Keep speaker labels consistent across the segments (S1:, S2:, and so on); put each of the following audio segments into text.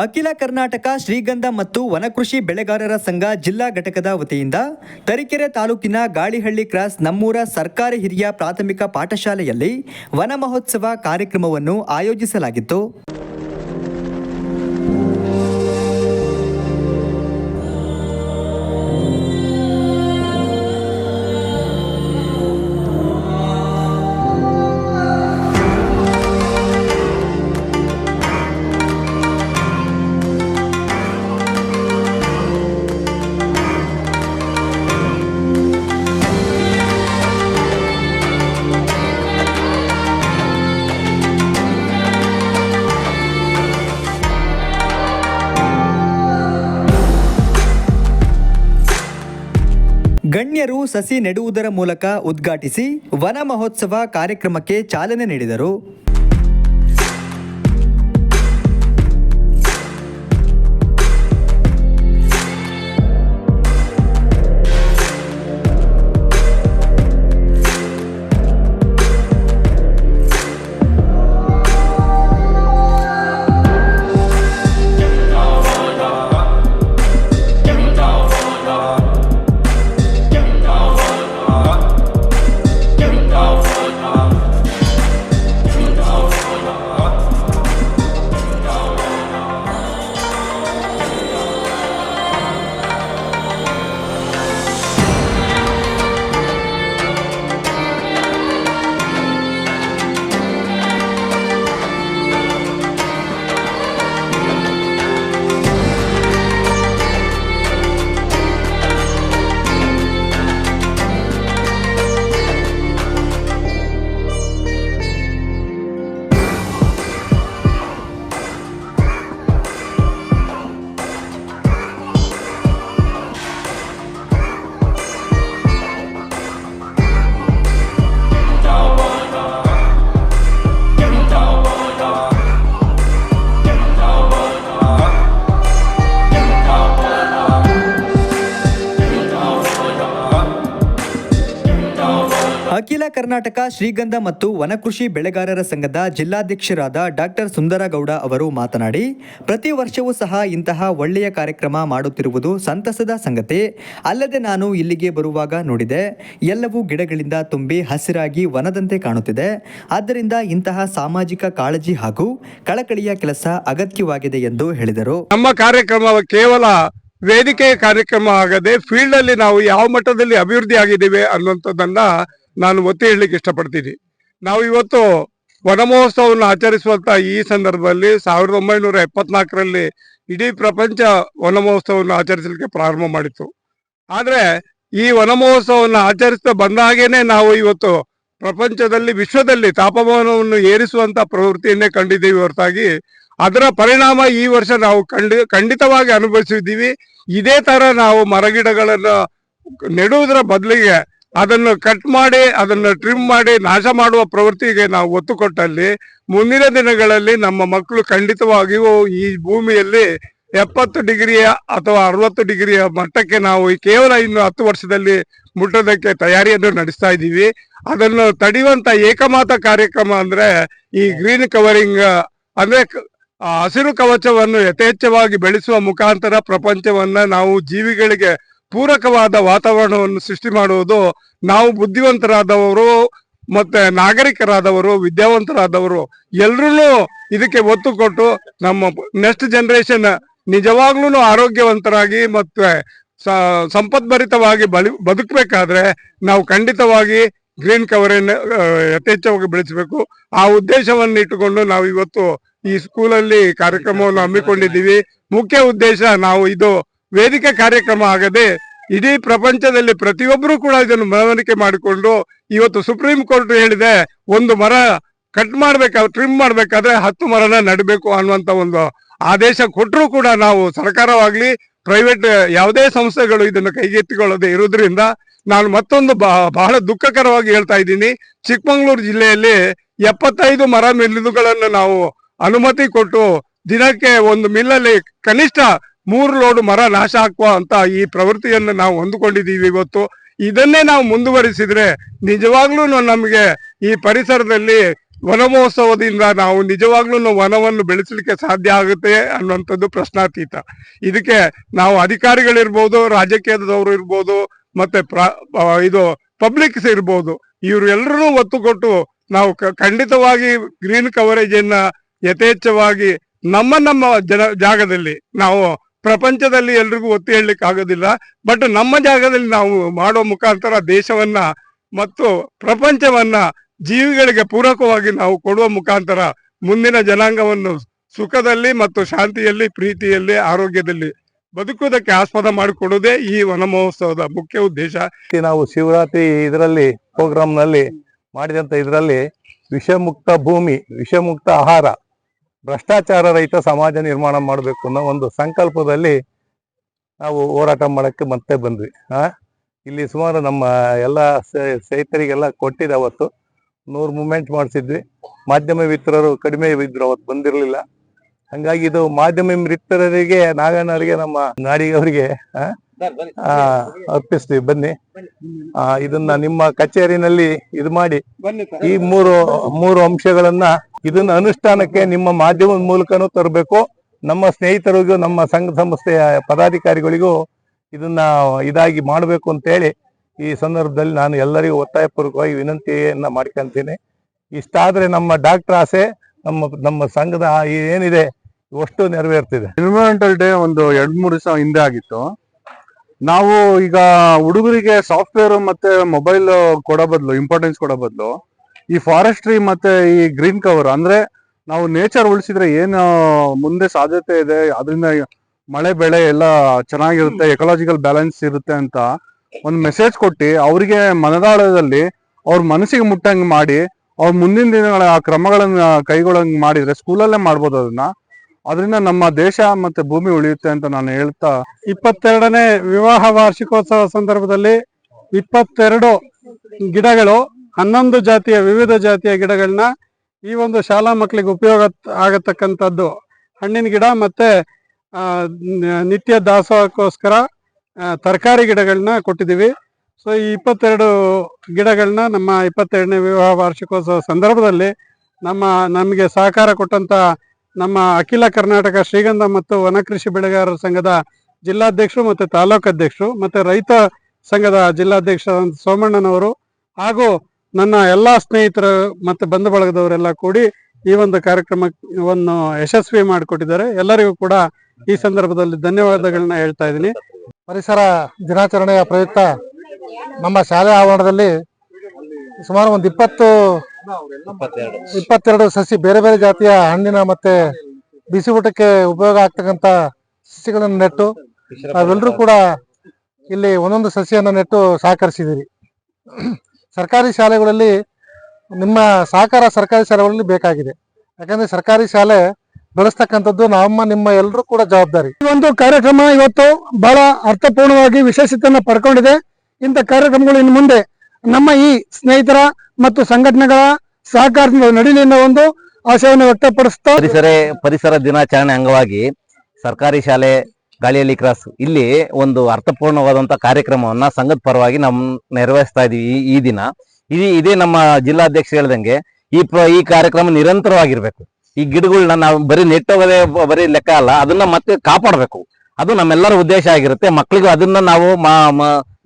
S1: ಅಖಿಲ ಕರ್ನಾಟಕ, ಶ್ರೀಗಂಧ ಮತ್ತು ವನಕೃಷಿ ಬೆಳೆಗಾರರ ಸಂಘ ಜಿಲ್ಲಾ ಘಟಕದ ವತಿಯಿಂದ ತರೀಕೆರೆ ತಾಲೂಕಿನ ಗಾಳಿಹಳ್ಳಿ ಕ್ರಾಸ್ ನಮ್ಮೂರ ಸರ್ಕಾರಿ ಹಿರಿಯ ಪ್ರಾಥಮಿಕ ಪಾಠಶಾಲೆಯಲ್ಲಿ ವನ ಮಹೋತ್ಸವ ಕಾರ್ಯಕ್ರಮವನ್ನು ಆಯೋಜಿಸಲಾಗಿತ್ತು. ಸಸಿ ನೆಡುವುದರ ಮೂಲಕ ಉದ್ಘಾಟಿಸಿ ವನ ಮಹೋತ್ಸವ ಕಾರ್ಯಕ್ರಮಕ್ಕೆ ಚಾಲನೆ ನೀಡಿದರು. ಕರ್ನಾಟಕ, ಶ್ರೀಗಂಧ ಮತ್ತು ವನಕೃಷಿ ಬೆಳೆಗಾರರ ಸಂಘದ ಜಿಲ್ಲಾಧ್ಯಕ್ಷರಾದ ಡಾಕ್ಟರ್ ಸುಂದರಗೌಡ ಅವರು ಮಾತನಾಡಿ, ಪ್ರತಿ ವರ್ಷವೂ ಸಹ ಇಂತಹ ಒಳ್ಳೆಯ ಕಾರ್ಯಕ್ರಮ ಮಾಡುತ್ತಿರುವುದು ಸಂತಸದ ಸಂಗತಿ. ಅಲ್ಲದೆ ನಾನು ಇಲ್ಲಿಗೆ ಬರುವಾಗ ನೋಡಿದೆ, ಎಲ್ಲವೂ ಗಿಡಗಳಿಂದ ತುಂಬಿ ಹಸಿರಾಗಿ ವನದಂತೆ ಕಾಣುತ್ತಿದೆ. ಆದ್ದರಿಂದ ಇಂತಹ ಸಾಮಾಜಿಕ ಕಾಳಜಿ ಹಾಗೂ ಕಳಕಳಿಯ ಕೆಲಸ ಅಗತ್ಯವಾಗಿದೆ ಎಂದು ಹೇಳಿದರು.
S2: ನಮ್ಮ ಕಾರ್ಯಕ್ರಮ ಕೇವಲ ವೇದಿಕೆಯ ಕಾರ್ಯಕ್ರಮ ಆಗದೆ ಫೀಲ್ಡ್ ಅಲ್ಲಿ ನಾವು ಯಾವ ಮಟ್ಟದಲ್ಲಿ ಅಭಿವೃದ್ಧಿ ಆಗಿದ್ದೇವೆ ಅನ್ನುವಂಥದ್ದನ್ನ ನಾನು ಒತ್ತಿ ಹೇಳಲಿಕ್ಕೆ ಇಷ್ಟಪಡ್ತೀನಿ. ನಾವು ಇವತ್ತು ವನ ಮಹೋತ್ಸವವನ್ನು ಆಚರಿಸುವಂತ ಈ ಸಂದರ್ಭದಲ್ಲಿ ಸಾವಿರದ ಒಂಬೈನೂರ ಎಪ್ಪತ್ನಾಲ್ಕರಲ್ಲಿ ಇಡೀ ಪ್ರಪಂಚ ವನ ಮಹೋತ್ಸವವನ್ನು ಆಚರಿಸಲಿಕ್ಕೆ ಪ್ರಾರಂಭ ಮಾಡಿತ್ತು. ಆದರೆ ಈ ವನ ಮಹೋತ್ಸವವನ್ನು ಆಚರಿಸ್ತಾ ಬಂದ ಹಾಗೇನೆ ನಾವು ಇವತ್ತು ಪ್ರಪಂಚದಲ್ಲಿ ವಿಶ್ವದಲ್ಲಿ ತಾಪಮಾನವನ್ನು ಏರಿಸುವಂತ ಪ್ರವೃತ್ತಿಯನ್ನೇ ಕಂಡಿದ್ದೀವಿ ಹೊರತಾಗಿ ಅದರ ಪರಿಣಾಮ ಈ ವರ್ಷ ನಾವು ಖಂಡಿ, ಖಂಡಿತವಾಗಿ ಅನುಭವಿಸಿದ್ದೀವಿ. ಇದೇ ತರ ನಾವು ಮರಗಿಡಗಳನ್ನು ನೆಡುವುದರ ಬದಲಿಗೆ ಅದನ್ನು ಕಟ್ ಮಾಡಿ, ಅದನ್ನು ಟ್ರಿಮ್ ಮಾಡಿ, ನಾಶ ಮಾಡುವ ಪ್ರವೃತ್ತಿಗೆ ನಾವು ಒತ್ತು ಕೊಟ್ಟಲ್ಲಿ ಮುಂದಿನ ದಿನಗಳಲ್ಲಿ ನಮ್ಮ ಮಕ್ಕಳು ಖಂಡಿತವಾಗಿಯೂ ಈ ಭೂಮಿಯಲ್ಲಿ ಎಪ್ಪತ್ತು ಡಿಗ್ರಿಯ ಅಥವಾ ಅರವತ್ತು ಡಿಗ್ರಿಯ ಮಟ್ಟಕ್ಕೆ ನಾವು ಕೇವಲ ಇನ್ನು ಹತ್ತು ವರ್ಷದಲ್ಲಿ ಮುಟ್ಟೋದಕ್ಕೆ ತಯಾರಿಯನ್ನು ನಡೆಸ್ತಾ ಇದ್ದೀವಿ. ಅದನ್ನು ತಡೆಯುವಂತ ಏಕಮಾತ ಕಾರ್ಯಕ್ರಮ ಅಂದ್ರೆ ಈ ಗ್ರೀನ್ ಕವರಿಂಗ್ ಅಂದ್ರೆ ಹಸಿರು ಕವಚವನ್ನು ಯಥೇಚ್ಛವಾಗಿ ಬೆಳೆಸುವ ಮುಖಾಂತರ ಪ್ರಪಂಚವನ್ನ ನಾವು ಜೀವಿಗಳಿಗೆ ಪೂರಕವಾದ ವಾತಾವರಣವನ್ನು ಸೃಷ್ಟಿ ಮಾಡುವುದು ನಾವು ಬುದ್ಧಿವಂತರಾದವರು ಮತ್ತೆ ನಾಗರಿಕರಾದವರು, ವಿದ್ಯಾವಂತರಾದವರು ಎಲ್ರೂ ಇದಕ್ಕೆ ಒತ್ತು ಕೊಟ್ಟು ನಮ್ಮ ನೆಕ್ಸ್ಟ್ ಜನರೇಷನ್ ನಿಜವಾಗ್ಲೂ ಆರೋಗ್ಯವಂತರಾಗಿ ಮತ್ತೆ ಸಂಪದ್ಭರಿತವಾಗಿ ಬಲಿ ಬದುಕಬೇಕಾದ್ರೆ ನಾವು ಖಂಡಿತವಾಗಿ ಗ್ರೀನ್ ಕವರ್ ಯಥೇಚ್ಛವಾಗಿ ಬೆಳೆಸಬೇಕು. ಆ ಉದ್ದೇಶವನ್ನು ಇಟ್ಟುಕೊಂಡು ನಾವು ಇವತ್ತು ಈ ಸ್ಕೂಲಲ್ಲಿ ಕಾರ್ಯಕ್ರಮವನ್ನು ಹಮ್ಮಿಕೊಂಡಿದ್ದೀವಿ. ಮುಖ್ಯ ಉದ್ದೇಶ ನಾವು ಇದು ವೇದಿಕೆ ಕಾರ್ಯಕ್ರಮ ಆಗದೆ ಇಡೀ ಪ್ರಪಂಚದಲ್ಲಿ ಪ್ರತಿಯೊಬ್ಬರೂ ಕೂಡ ಇದನ್ನು ಮನವರಿಕೆ ಮಾಡಿಕೊಂಡು ಇವತ್ತು ಸುಪ್ರೀಂ ಕೋರ್ಟ್ ಹೇಳಿದೆ, ಒಂದು ಮರ ಕಟ್ ಮಾಡ್ಬೇಕಾದ್ರೆ ಟ್ರಿಮ್ ಮಾಡ್ಬೇಕಾದ್ರೆ ಹತ್ತು ಮರನ ನಡಬೇಕು ಅನ್ನುವಂತ ಒಂದು ಆದೇಶ ಕೊಟ್ಟರು ಕೂಡ ನಾವು ಸರ್ಕಾರವಾಗ್ಲಿ ಪ್ರೈವೇಟ್ ಯಾವುದೇ ಸಂಸ್ಥೆಗಳು ಇದನ್ನು ಕೈಗೆತ್ತಿಕೊಳ್ಳದೆ ಇರುವುದರಿಂದ ನಾನು ಮತ್ತೊಂದು ಬಹಳ ದುಃಖಕರವಾಗಿ ಹೇಳ್ತಾ ಇದ್ದೀನಿ. ಚಿಕ್ಕಮಂಗ್ಳೂರು ಜಿಲ್ಲೆಯಲ್ಲಿ ಎಪ್ಪತ್ತೈದು ಮರ ಮಿಲ್ಲುಗಳನ್ನು ನಾವು ಅನುಮತಿ ಕೊಟ್ಟು ದಿನಕ್ಕೆ ಒಂದು ಮಿಲ್ಲಲ್ಲಿ ಕನಿಷ್ಠ ಮೂರು ಲೋಡ್ ಮರ ನಾಶ ಹಾಕುವ ಅಂತ ಈ ಪ್ರವೃತ್ತಿಯನ್ನು ನಾವು ಹೊಂದಿಕೊಂಡಿದ್ದೀವಿ ಇವತ್ತು. ಇದನ್ನೇ ನಾವು ಮುಂದುವರಿಸಿದ್ರೆ ನಿಜವಾಗ್ಲೂ ನಮಗೆ ಈ ಪರಿಸರದಲ್ಲಿ ವನಮಹೋತ್ಸವದಿಂದ ನಾವು ನಿಜವಾಗ್ಲೂ ವನವನ್ನು ಬೆಳೆಸಲಿಕ್ಕೆ ಸಾಧ್ಯ ಆಗುತ್ತೆ ಅನ್ನುವಂಥದ್ದು ಪ್ರಶ್ನಾತೀತ. ಇದಕ್ಕೆ ನಾವು ಅಧಿಕಾರಿಗಳಿರ್ಬೋದು, ರಾಜಕೀಯದವರು ಇರ್ಬೋದು, ಮತ್ತೆ ಇದು ಪಬ್ಲಿಕ್ಸ್ ಇರ್ಬೋದು. ಇವರು ಎಲ್ಲರೂ ಒತ್ತು ಕೊಟ್ಟು ನಾವು ಖಂಡಿತವಾಗಿ ಗ್ರೀನ್ ಕವರೇಜ್ ಅನ್ನ ಯಥೇಚ್ಛವಾಗಿ ನಮ್ಮ ನಮ್ಮ ಜನ ಜಾಗದಲ್ಲಿ ನಾವು ಪ್ರಪಂಚದಲ್ಲಿ ಎಲ್ರಿಗೂ ಒತ್ತಿ ಹೇಳಲಿಕ್ಕೆ ಆಗೋದಿಲ್ಲ. ಬಟ್ ನಮ್ಮ ಜಾಗದಲ್ಲಿ ನಾವು ಮಾಡೋ ಮುಖಾಂತರ ದೇಶವನ್ನ ಮತ್ತು ಪ್ರಪಂಚವನ್ನ ಜೀವಿಗಳಿಗೆ ಪೂರಕವಾಗಿ ನಾವು ಕೊಡುವ ಮುಖಾಂತರ ಮುಂದಿನ ಜನಾಂಗವನ್ನು ಸುಖದಲ್ಲಿ ಮತ್ತು ಶಾಂತಿಯಲ್ಲಿ, ಪ್ರೀತಿಯಲ್ಲಿ, ಆರೋಗ್ಯದಲ್ಲಿ ಬದುಕುವುದಕ್ಕೆ ಆಸ್ಪದ ಮಾಡಿಕೊಡುವುದೇ ಈ ವನ ಮಹೋತ್ಸವದ ಮುಖ್ಯ ಉದ್ದೇಶ.
S3: ನಾವು ಶಿವರಾತ್ರಿ ಇದರಲ್ಲಿ ಪ್ರೋಗ್ರಾಂನಲ್ಲಿ ಮಾಡಿದಂತ ಇದರಲ್ಲಿ ವಿಷಮುಕ್ತ ಭೂಮಿ, ವಿಷಮುಕ್ತ ಆಹಾರ ಭ್ರಷ್ಟಾಚಾರ ರಹಿತ ಸಮಾಜ ನಿರ್ಮಾಣ ಮಾಡಬೇಕು ಅನ್ನೋ ಒಂದು ಸಂಕಲ್ಪದಲ್ಲಿ ನಾವು ಹೋರಾಟ ಮಾಡೋಕ್ಕೆ ಮತ್ತೆ ಬಂದ್ವಿ. ಆ, ಇಲ್ಲಿ ಸುಮಾರು ನಮ್ಮ ಎಲ್ಲ ಸ್ನೇಹಿತರಿಗೆಲ್ಲ ಕೊಟ್ಟಿದ್ದೆ ಅವತ್ತು. ನೂರು ಮೂಮೆಂಟ್ ಮಾಡಿಸಿದ್ವಿ. ಮಾಧ್ಯಮ ಮಿತ್ರರು ಕಡಿಮೆ ಇದ್ರು ಅವತ್ತು, ಬಂದಿರಲಿಲ್ಲ. ಹಂಗಾಗಿ ಇದು ಮಾಧ್ಯಮ ಮಿತ್ರರಿಗೆ ನಾಗಣ್ಣವರಿಗೆ ನಮ್ಮ ನಾಡಿಗವರಿಗೆ ಅರ್ಪಿಸ್ತೀವಿ ಬನ್ನಿ. ಆ, ಇದನ್ನ ನಿಮ್ಮ ಕಚೇರಿನಲ್ಲಿ ಇದು ಮಾಡಿ. ಈ ಮೂರು ಮೂರು ಅಂಶಗಳನ್ನ ಇದನ್ನ ಅನುಷ್ಠಾನಕ್ಕೆ ನಿಮ್ಮ ಮಾಧ್ಯಮದ ಮೂಲಕನೂ ತರಬೇಕು. ನಮ್ಮ ಸ್ನೇಹಿತರಿಗೂ ನಮ್ಮ ಸಂಘ ಸಂಸ್ಥೆಯ ಪದಾಧಿಕಾರಿಗಳಿಗೂ ಇದನ್ನ ಇದಾಗಿ ಮಾಡಬೇಕು ಅಂತ ಹೇಳಿ ಈ ಸಂದರ್ಭದಲ್ಲಿ ನಾನು ಎಲ್ಲರಿಗೂ ಒತ್ತಾಯಪೂರ್ವಕವಾಗಿ ವಿನಂತಿಯನ್ನ ಮಾಡ್ಕೊಂತೀನಿ. ಇಷ್ಟಾದ್ರೆ ನಮ್ಮ ಡಾಕ್ಟರ್ ಆಸೆ ನಮ್ಮ ನಮ್ಮ ಸಂಘದ ಏನಿದೆ ಅಷ್ಟು ನೆರವೇರ್ತಿದೆ.
S4: ಎನ್ವಿರಾನ್ಮೆಂಟಲ್ ಡೇ ಒಂದು ಎರಡ್ ಮೂರು ದಿವಸ ಹಿಂದೆ ಆಗಿತ್ತು. ನಾವು ಈಗ ಹುಡುಗರಿಗೆ ಸಾಫ್ಟ್ವೇರ್ ಮತ್ತೆ ಮೊಬೈಲ್ ಕೊಡೋ ಬದಲು ಇಂಪಾರ್ಟೆನ್ಸ್ ಕೊಡೋ ಬದಲು ಈ ಫಾರೆಸ್ಟ್ರಿ ಮತ್ತೆ ಈ ಗ್ರೀನ್ ಕವರ್ ಅಂದ್ರೆ ನಾವು ನೇಚರ್ ಉಳಿಸಿದ್ರೆ ಏನು ಮುಂದೆ ಸಾಧ್ಯತೆ ಇದೆ ಅದರಿಂದ ಮಳೆ ಬೆಳೆ ಎಲ್ಲ ಚೆನ್ನಾಗಿರುತ್ತೆ ಎಕಲಾಜಿಕಲ್ ಬ್ಯಾಲೆನ್ಸ್ ಇರುತ್ತೆ ಅಂತ ಒಂದು ಮೆಸೇಜ್ ಕೊಟ್ಟು ಅವರಿಗೆ ಮನದಾಳದಲ್ಲಿ ಅವ್ರ ಮನಸ್ಸಿಗೆ ಮುಟ್ಟಂಗೆ ಮಾಡಿ ಅವ್ರ ಮುಂದಿನ ದಿನಗಳ ಆ ಕ್ರಮಗಳನ್ನ ಕೈಗೊಳ್ಳಂಗೆ ಮಾಡಿದ್ರೆ ಸ್ಕೂಲಲ್ಲೇ ಮಾಡ್ಬೋದು ಅದನ್ನ. ಅದರಿಂದ ನಮ್ಮ ದೇಶ ಮತ್ತೆ ಭೂಮಿ ಉಳಿಯುತ್ತೆ ಅಂತ ನಾನು ಹೇಳ್ತಾ
S5: ಇಪ್ಪತ್ತೆರಡನೇ ವಿವಾಹ ವಾರ್ಷಿಕೋತ್ಸವ ಸಂದರ್ಭದಲ್ಲಿ ಇಪ್ಪತ್ತೆರಡು ಗಿಡಗಳು, ಹನ್ನೊಂದು ಜಾತಿಯ ವಿವಿಧ ಜಾತಿಯ ಗಿಡಗಳನ್ನ ಈ ಒಂದು ಶಾಲಾ ಮಕ್ಕಳಿಗೆ ಉಪಯೋಗ ಆಗತಕ್ಕಂಥದ್ದು. ಹಣ್ಣಿನ ಗಿಡ ಮತ್ತೆ ನಿತ್ಯ ದಾಸೋಹಕ್ಕೋಸ್ಕರ ತರಕಾರಿ ಗಿಡಗಳನ್ನ ಕೊಟ್ಟಿದ್ದೀವಿ. ಸೊ, ಈ ಇಪ್ಪತ್ತೆರಡು ಗಿಡಗಳನ್ನ ನಮ್ಮ ಇಪ್ಪತ್ತೆರಡನೇ ವಿವಾಹ ವಾರ್ಷಿಕೋತ್ಸವ ಸಂದರ್ಭದಲ್ಲಿ ನಮ್ಮ, ನಮಗೆ ಸಹಕಾರ ಕೊಟ್ಟಂತ ನಮ್ಮ ಅಖಿಲ ಕರ್ನಾಟಕ ಶ್ರೀಗಂಧ ಮತ್ತು ವನಕೃಷಿ ಬೆಳೆಗಾರರ ಸಂಘದ ಜಿಲ್ಲಾಧ್ಯಕ್ಷರು ಮತ್ತು ತಾಲೂಕು ಅಧ್ಯಕ್ಷರು ಮತ್ತು ರೈತ ಸಂಘದ ಜಿಲ್ಲಾಧ್ಯಕ್ಷ ಸೋಮಣ್ಣನವರು ಹಾಗೂ ನನ್ನ ಎಲ್ಲ ಸ್ನೇಹಿತರು ಮತ್ತು ಬಂಧು ಬಳಗದವರೆಲ್ಲ ಕೂಡಿ ಈ ಒಂದು ಕಾರ್ಯಕ್ರಮವನ್ನು ಯಶಸ್ವಿ ಮಾಡಿಕೊಟ್ಟಿದ್ದಾರೆ. ಎಲ್ಲರಿಗೂ ಕೂಡ ಈ ಸಂದರ್ಭದಲ್ಲಿ ಧನ್ಯವಾದಗಳನ್ನ ಹೇಳ್ತಾ ಇದ್ದೀನಿ.
S3: ಪರಿಸರ ದಿನಾಚರಣೆಯ ಪ್ರಯುಕ್ತ ನಮ್ಮ ಶಾಲೆ ಆವರಣದಲ್ಲಿ ಸುಮಾರು ಒಂದು ಇಪ್ಪತ್ತು ಇಪ್ಪತ್ತೆರಡು. ಸಸಿ ಬೇರೆ ಬೇರೆ ಜಾತಿಯ ಹಣ್ಣಿನ ಮತ್ತೆ ಬಿಸಿ ಊಟಕ್ಕೆ ಉಪಯೋಗ ಆಗ್ತಕ್ಕಂತ ಸಸಿಗಳನ್ನು ನೆಟ್ಟು ನಾವೆಲ್ಲರೂ ಕೂಡ ಇಲ್ಲಿ ಒಂದೊಂದು ಸಸಿಯನ್ನ ನೆಟ್ಟು ಸಹಕರಿಸಿದಿರಿ ಸರ್ಕಾರಿ ಶಾಲೆಗಳಲ್ಲಿ ನಿಮ್ಮ ಸಹಕಾರ ಸರ್ಕಾರಿ ಶಾಲೆಗಳಲ್ಲಿ ಬೇಕಾಗಿದೆ. ಯಾಕಂದ್ರೆ ಸರ್ಕಾರಿ ಶಾಲೆ ಬೆಳೆಸ್ತಕ್ಕಂಥದ್ದು ನಮ್ಮ ನಿಮ್ಮ ಎಲ್ಲರೂ ಕೂಡ ಜವಾಬ್ದಾರಿ.
S5: ಈ ಒಂದು ಕಾರ್ಯಕ್ರಮ ಇವತ್ತು ಬಹಳ ಅರ್ಥಪೂರ್ಣವಾಗಿ ವಿಶೇಷತೆಯನ್ನ ಪಡ್ಕೊಂಡಿದೆ. ಇಂಥ ಕಾರ್ಯಕ್ರಮಗಳು ಇನ್ನು ಮುಂದೆ ನಮ್ಮ ಈ ಸ್ನೇಹಿತರ ಮತ್ತು ಸಂಘಟನೆಗಳ ಸಹಕಾರದಿಂದ ನಡೀಲಿ ಅನ್ನೋ ಒಂದು ಆಶಯವನ್ನು ವ್ಯಕ್ತಪಡಿಸ್ತಾ
S6: ಪರಿಸರ ಪರಿಸರ ದಿನಾಚರಣೆ ಅಂಗವಾಗಿ ಸರ್ಕಾರಿ ಶಾಲೆ ಗಾಳಿಯಲ್ಲಿ ಕ್ರಾಸ್ ಇಲ್ಲಿ ಒಂದು ಅರ್ಥಪೂರ್ಣವಾದಂತ ಕಾರ್ಯಕ್ರಮವನ್ನ ಸಂಘದ ಪರವಾಗಿ ನಮ್ ನೆರವೇರಿಸ್ತಾ ಇದೀವಿ ಈ- ದಿನ. ಇದು ಇದೇ ನಮ್ಮ ಜಿಲ್ಲಾಧ್ಯಕ್ಷ ಹೇಳ್ದಂಗೆ ಈ ಪ್ರ ಈ ಕಾರ್ಯಕ್ರಮ ನಿರಂತರವಾಗಿರ್ಬೇಕು. ಈ ಗಿಡಗಳನ್ನ ನಾವು ಬರೀ ನೆಟ್ಟೋಗದೆ ಬ- ಬರೀ ಲೆಕ್ಕ ಅಲ್ಲ, ಅದನ್ನ ಮತ್ತೆ ಕಾಪಾಡಬೇಕು. ಅದು ನಮ್ಮೆಲ್ಲರ ಉದ್ದೇಶ ಆಗಿರುತ್ತೆ. ಮಕ್ಕಳಿಗೂ ಅದನ್ನ ನಾವು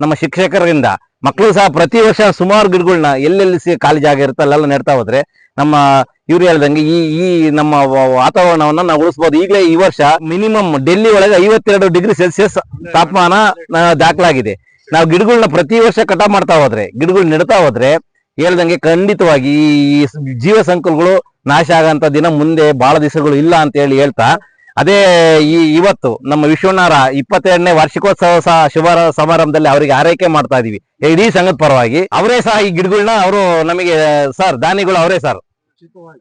S6: ನಮ್ಮ ಶಿಕ್ಷಕರಿಂದ ಮಕ್ಕಳು ಸಹ ಪ್ರತಿ ವರ್ಷ ಸುಮಾರು ಗಿಡಗಳನ್ನ ಎಲ್ಲೆಲ್ಲಿ ಸಿ- ಖಾಲಿ ಜಾಗ ಇರುತ್ತೆ ಅಲ್ಲೆಲ್ಲ ನೆಡ್ತಾ ಹೋದ್ರೆ ನಮ್ಮ ಇವ್ರು ಹೇಳ್ದಂಗೆ ಈ ಈ ನಮ್ಮ ವಾತಾವರಣವನ್ನ ನಾವು ಉಳಿಸಬಹುದು ಈಗಲೇ ಈ ವರ್ಷ ಮಿನಿಮಮ್ ಡೆಲ್ಲಿ ಒಳಗೆ ಐವತ್ತೆರಡು ಡಿಗ್ರಿ ಸೆಲ್ಸಿಯಸ್ ತಾಪಮಾನ ದಾಖಲಾಗಿದೆ. ನಾವು ಗಿಡಗಳನ್ನ ಪ್ರತಿ ವರ್ಷ ಕಟಾವ್ ಮಾಡ್ತಾ ಹೋದ್ರೆ, ಗಿಡಗಳು ನೆಡ್ತಾ ಹೋದ್ರೆ ಹೇಳ್ದಂಗೆ ಖಂಡಿತವಾಗಿ ಈ ಜೀವ ಸಂಕುಲಗಳು ನಾಶ ಆಗಂತ ದಿನ ಮುಂದೆ ಬಹಳ ದಿವಸಗಳು ಇಲ್ಲ ಅಂತ ಹೇಳಿ ಹೇಳ್ತಾ ಅದೇ ಈ ಇವತ್ತು ನಮ್ಮ ವಿಶ್ವನಾರ ಇಪ್ಪತ್ತೆರಡನೇ ವಾರ್ಷಿಕೋತ್ಸವ ಸಹ ಶುಭ ಸಮಾರಂಭದಲ್ಲಿ ಅವರಿಗೆ ಆರೈಕೆ ಮಾಡ್ತಾ ಇದೀವಿ. ಇಡೀ ಸಂಘದ ಪರವಾಗಿ. ಅವರೇ ಸಹ ಈ ಗಿಡಗಳನ್ನ ಅವರು ನಮಗೆ ಸರ್ ದಾನಿಗಳು ಅವರೇ ಸರ್.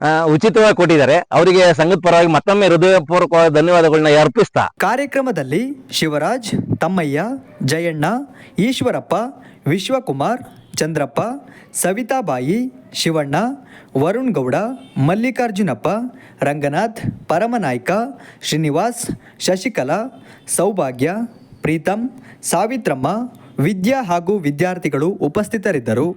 S6: ಆ, ಉಚಿತವಾಗಿ ಕೊಟ್ಟಿದ್ದಾರೆ. ಅವರಿಗೆ ಸಂಘದ ಪರವಾಗಿ ಮತ್ತೊಮ್ಮೆ ಹೃದಯಪೂರ್ವಕವಾದ ಧನ್ಯವಾದಗಳನ್ನ ಅರ್ಪಿಸ್ತಾ.
S1: ಕಾರ್ಯಕ್ರಮದಲ್ಲಿ ಶಿವರಾಜ್ ತಮ್ಮಯ್ಯ ಜಯಣ್ಣ ಈಶ್ವರಪ್ಪ ವಿಶ್ವಕುಮಾರ್ ಚಂದ್ರಪ್ಪ, ಸವಿತಾಬಾಯಿ, ಶಿವಣ್ಣ, ವರುಣ್ ಗೌಡ, ಮಲ್ಲಿಕಾರ್ಜುನಪ್ಪ, ರಂಗನಾಥ್, ಪರಮನಾಯ್ಕ, ಶ್ರೀನಿವಾಸ್, ಶಶಿಕಲಾ, ಸೌಭಾಗ್ಯ ಪ್ರೀತಮ್ ಸಾವಿತ್ರಮ್ಮ, ವಿದ್ಯಾ ಹಾಗೂ ವಿದ್ಯಾರ್ಥಿಗಳು ಉಪಸ್ಥಿತರಿದ್ದರು.